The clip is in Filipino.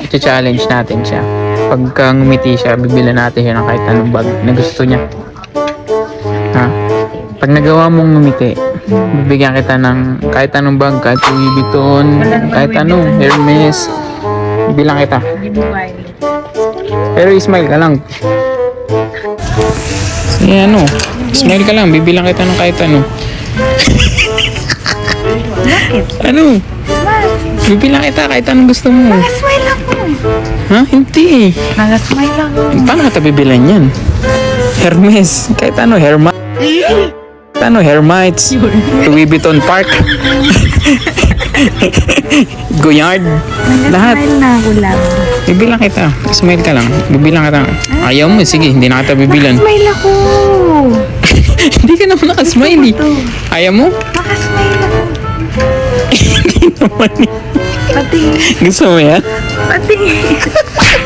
i-challenge natin siya. Pagka ngumiti siya, bibilan natin siya ng kahit anong bag na gusto niya. Ha? Pag nagawa mong ngumiti, bibigyan kita ng kahit anong bag, kahit Louis Vuitton, kahit ano, Hermes. Bilang kita. Pero smile ka lang. Sige ano, smile ka lang, bibilang kita ng kahit ano. ano? Bibilang kita kahit anong gusto mo. Nag-smile ako. Ha? Hindi. Nag-smile ako. Paano kita bibilan yan? Hermes. Kahit ano, Herma. ano, Hermites. Louis Vuitton Park. Goyard. Lahat. Na ako lang. Bibilang kita. Smile ka lang. Bibilang kita. Ayaw mo. Sige, hindi na kita bibilan. Smile ako. hindi ka naman nakasmile eh. Ito. Ayaw mo? Naka-smile ako. Hindi naman eh. Pati. Gusto mo yan? Pati.